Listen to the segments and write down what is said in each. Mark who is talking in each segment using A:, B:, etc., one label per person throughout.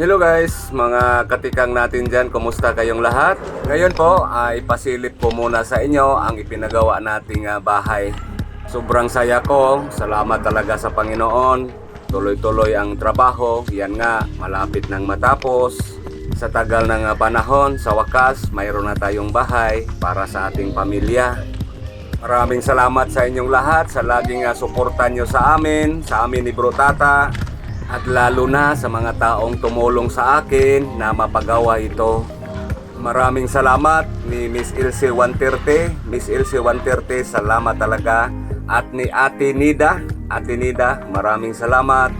A: Hello guys, mga katikang natin dyan, kumusta kayong lahat? Ngayon po, ay pasilip ko muna sa inyo ang ipinagawa nating ah, bahay. Sobrang saya ko, salamat talaga sa Panginoon. Tuloy-tuloy ang trabaho, yan nga, malapit nang matapos. Sa tagal ng ah, panahon, sa wakas, mayroon na tayong bahay para sa ating pamilya. Maraming salamat sa inyong lahat sa laging uh, suporta nyo sa amin, sa amin ni Bro Tata, at lalo na sa mga taong tumulong sa akin na mapagawa ito. Maraming salamat ni Miss Ilse 130, Miss Ilse 130, salamat talaga. At ni Ate Nida, Ate Nida, maraming salamat.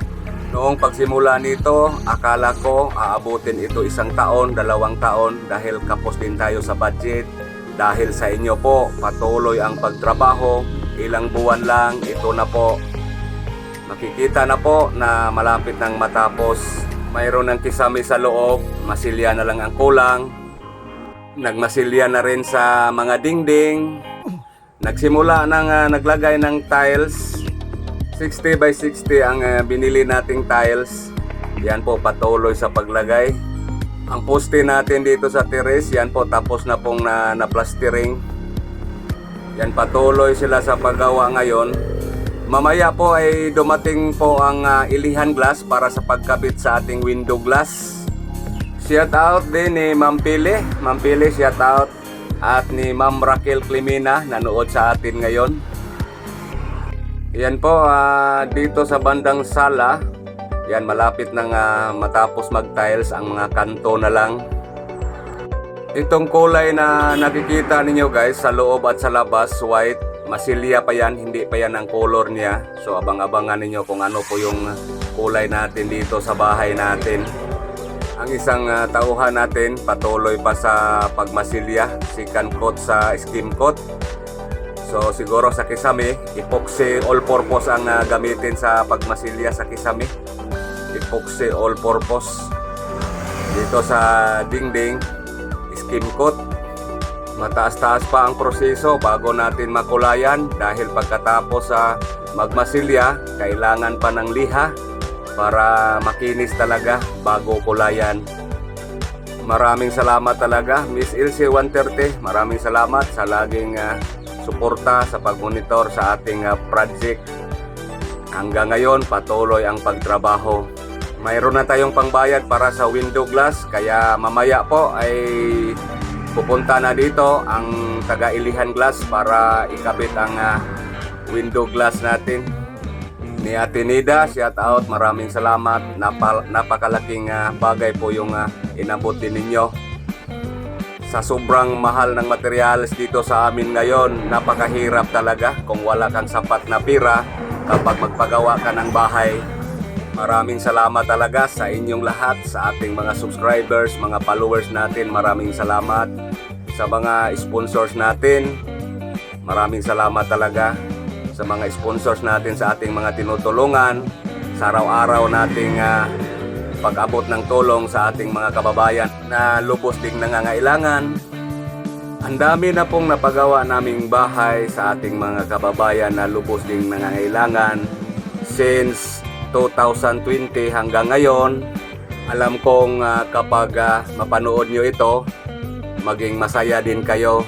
A: Noong pagsimula nito, akala ko aabutin ito isang taon, dalawang taon dahil kapos din tayo sa budget. Dahil sa inyo po, patuloy ang pagtrabaho. Ilang buwan lang, ito na po. Makikita na po na malapit nang matapos. Mayroon ng kisame sa loob, masilya na lang ang kulang. Nagmasilya na rin sa mga dingding. Nagsimula nang ah, naglagay ng tiles. 60 by 60 ang ah, binili nating tiles. Yan po patuloy sa paglagay. Ang poste natin dito sa terrace, yan po tapos na pong na, na plastering. Yan patuloy sila sa paggawa ngayon. Mamaya po ay dumating po ang ah, ilihan glass para sa pagkabit sa ating window glass. Shout out din ni Ma'am Pili. Ma'am Pili, shout out. At ni Ma'am Raquel Climina, nanood sa atin ngayon. Yan po, ah, dito sa bandang sala, yan malapit nang ah, matapos mag-tiles ang mga kanto na lang. Itong kulay na nakikita ninyo guys sa loob at sa labas, white, masilya pa yan, hindi pa yan ang color niya. So abang-abangan ninyo kung ano po yung kulay natin dito sa bahay natin. Ang isang ah, tauhan natin patuloy pa sa pagmasilya, second coat sa skim coat. So siguro sa kisame, epoxy all purpose ang ah, gamitin sa pagmasilya sa kisame. Epoxy all purpose. Dito sa dingding, skim coat. Mataas-taas pa ang proseso bago natin makulayan dahil pagkatapos sa magmasilya, kailangan pa ng liha para makinis talaga bago kulayan. Maraming salamat talaga Miss Ilse 130. Maraming salamat sa laging ah, suporta sa pagmonitor sa ating ah, project. Hanggang ngayon patuloy ang pagtrabaho. Mayroon na tayong pangbayad para sa window glass kaya mamaya po ay pupunta na dito ang taga-ilihan glass para ikabit ang ah, window glass natin ni Ate Nida, shout out, maraming salamat. Napal, napakalaking ah, bagay po yung uh, inabot din ninyo. Sa sobrang mahal ng materials dito sa amin ngayon, napakahirap talaga kung wala kang sapat na pira kapag magpagawa ka ng bahay. Maraming salamat talaga sa inyong lahat, sa ating mga subscribers, mga followers natin. Maraming salamat sa mga sponsors natin. Maraming salamat talaga sa mga sponsors natin sa ating mga tinutulungan sa araw-araw nating ah, pag-abot ng tulong sa ating mga kababayan na lubos ding nangangailangan. Ang dami na pong napagawa naming bahay sa ating mga kababayan na lubos ding nangangailangan since 2020 hanggang ngayon. Alam kong ah, kapag ah, mapanood nyo ito, maging masaya din kayo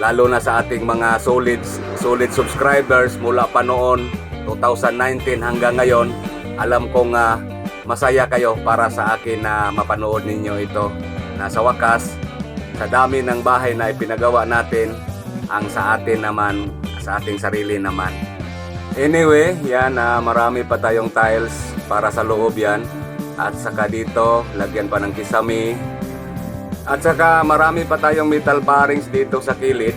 A: lalo na sa ating mga solid solid subscribers mula pa noon 2019 hanggang ngayon. Alam kong ah, masaya kayo para sa akin na mapanood ninyo ito. Na sa wakas sa dami ng bahay na ipinagawa natin ang sa atin naman sa ating sarili naman anyway yan ah, marami pa tayong tiles para sa loob yan at saka dito lagyan pa ng kisame at saka marami pa tayong metal bearings dito sa kilid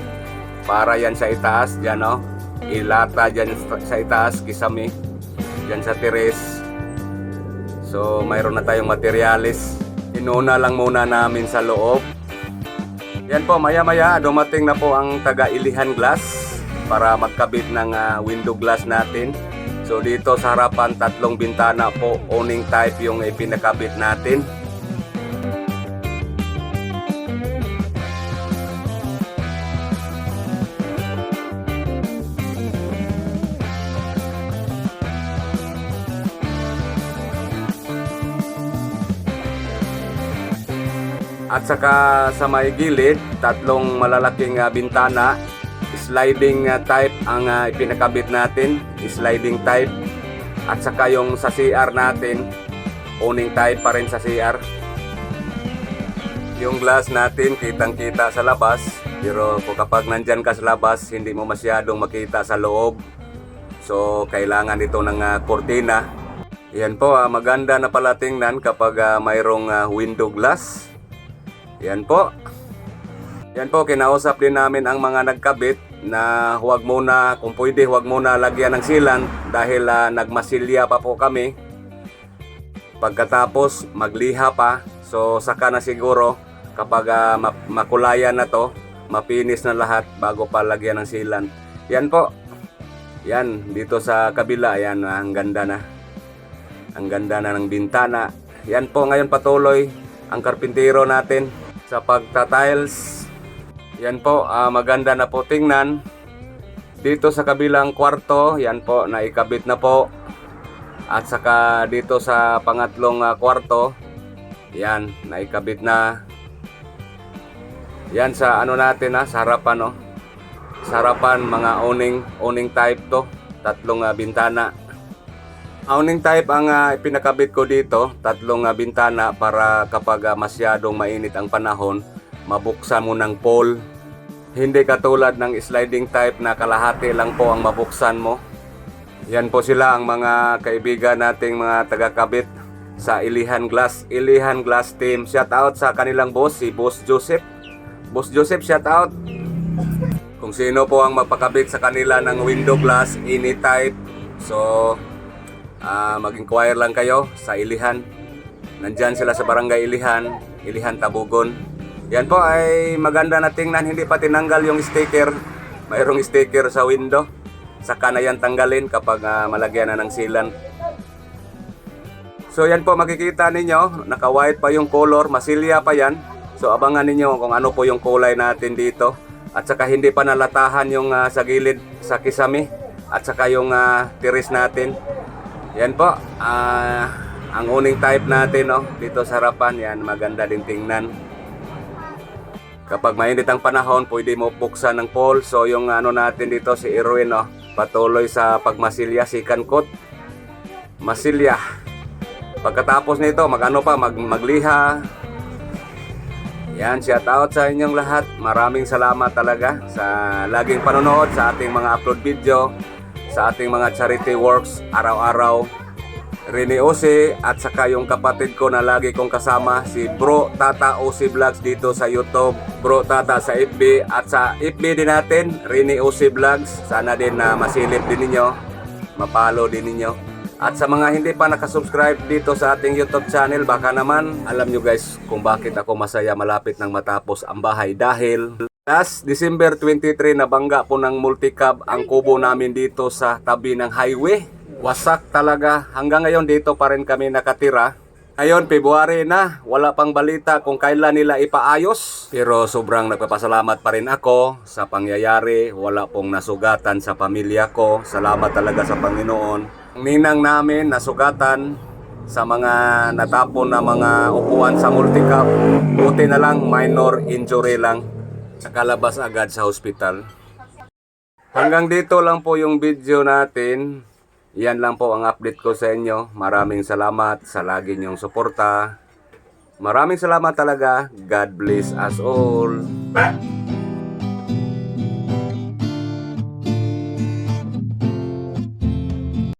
A: para yan sa itaas dyan no. Ilata dyan sa itaas kisame dyan sa teres. So mayroon na tayong materialis. Inuna lang muna namin sa loob. Yan po maya maya dumating na po ang taga ilihan glass para magkabit ng ah, window glass natin. So dito sa harapan tatlong bintana po owning type yung ipinakabit natin. At saka sa may gilid, tatlong malalaking ah, bintana. Sliding ah, type ang ah, ipinakabit natin. Sliding type. At saka yung sa CR natin, owning type pa rin sa CR. Yung glass natin, kitang-kita sa labas. Pero kung kapag nandyan ka sa labas, hindi mo masyadong makita sa loob. So, kailangan ito ng ah, kortina. Yan po, ah, maganda na pala tingnan kapag ah, mayroong ah, window glass. Yan po. Yan po, kinausap din namin ang mga nagkabit na huwag muna, kung pwede, huwag muna lagyan ng silan dahil ah, nagmasilya pa po kami. Pagkatapos, magliha pa. So, saka na siguro kapag ma- makulayan na to, mapinis na lahat bago pa lagyan ng silan. Yan po. Yan, dito sa kabila, yan, ah, ang ganda na. Ang ganda na ng bintana. Yan po, ngayon patuloy ang karpintero natin sa pagta-tiles. Yan po, ah, maganda na po tingnan. Dito sa kabilang kwarto, yan po, naikabit na po. At saka dito sa pangatlong ah, kwarto, yan, naikabit na. Yan sa ano natin ha, sa harapan no. Sa harapan mga owning, owning type to, tatlong ah, bintana. Owning type ang ah, pinakabit ko dito, tatlong ah, bintana para kapag ah, masyadong mainit ang panahon, mabuksan mo ng pole. Hindi katulad ng sliding type na kalahati lang po ang mabuksan mo. Yan po sila ang mga kaibigan nating mga taga-kabit sa Ilihan Glass. Ilihan Glass Team. Shout out sa kanilang boss, si Boss Joseph. Boss Joseph, shout out. Kung sino po ang magpakabit sa kanila ng window glass, any type. So, ah mag-inquire lang kayo sa Ilihan. Nandyan sila sa barangay Ilihan, Ilihan Tabugon. Yan po ay maganda na tingnan, hindi pa tinanggal yung sticker. Mayroong sticker sa window. Saka na yan tanggalin kapag ah, malagyan na ng silan. So yan po makikita ninyo, naka-white pa yung color, masilya pa yan. So abangan ninyo kung ano po yung kulay natin dito. At saka hindi pa nalatahan yung ah, sa gilid sa kisame at saka yung ah, tiris natin. Yan po, ah, ang uning type natin no, dito sa harapan, yan maganda din tingnan. Kapag mainit ang panahon, pwede mo buksan ng pole. So yung ano natin dito si Irwin no, patuloy sa pagmasilya, second coat. Masilya. Pagkatapos nito, magano pa, mag, magliha. Yan, shout out sa inyong lahat. Maraming salamat talaga sa laging panonood sa ating mga upload video, sa ating mga charity works araw-araw. Rene Ose at saka yung kapatid ko na lagi kong kasama si Bro Tata Ose Vlogs dito sa YouTube, Bro Tata sa FB at sa FB din natin, Rene Ose Vlogs. Sana din na masilip din ninyo, mapalo din ninyo. At sa mga hindi pa nakasubscribe dito sa ating YouTube channel, baka naman alam nyo guys kung bakit ako masaya malapit nang matapos ang bahay dahil last December 23 nabangga po ng multicab ang kubo namin dito sa tabi ng highway. Wasak talaga. Hanggang ngayon dito pa rin kami nakatira. Ngayon, February na, wala pang balita kung kailan nila ipaayos. Pero sobrang nagpapasalamat pa rin ako sa pangyayari. Wala pong nasugatan sa pamilya ko. Salamat talaga sa Panginoon. Ang ninang namin nasugatan sa mga natapon na mga upuan sa multicap. Buti na lang, minor injury lang. Nakalabas agad sa hospital. Hanggang dito lang po yung video natin. Yan lang po ang update ko sa inyo. Maraming salamat sa lagi niyong suporta. Maraming salamat talaga. God bless us all.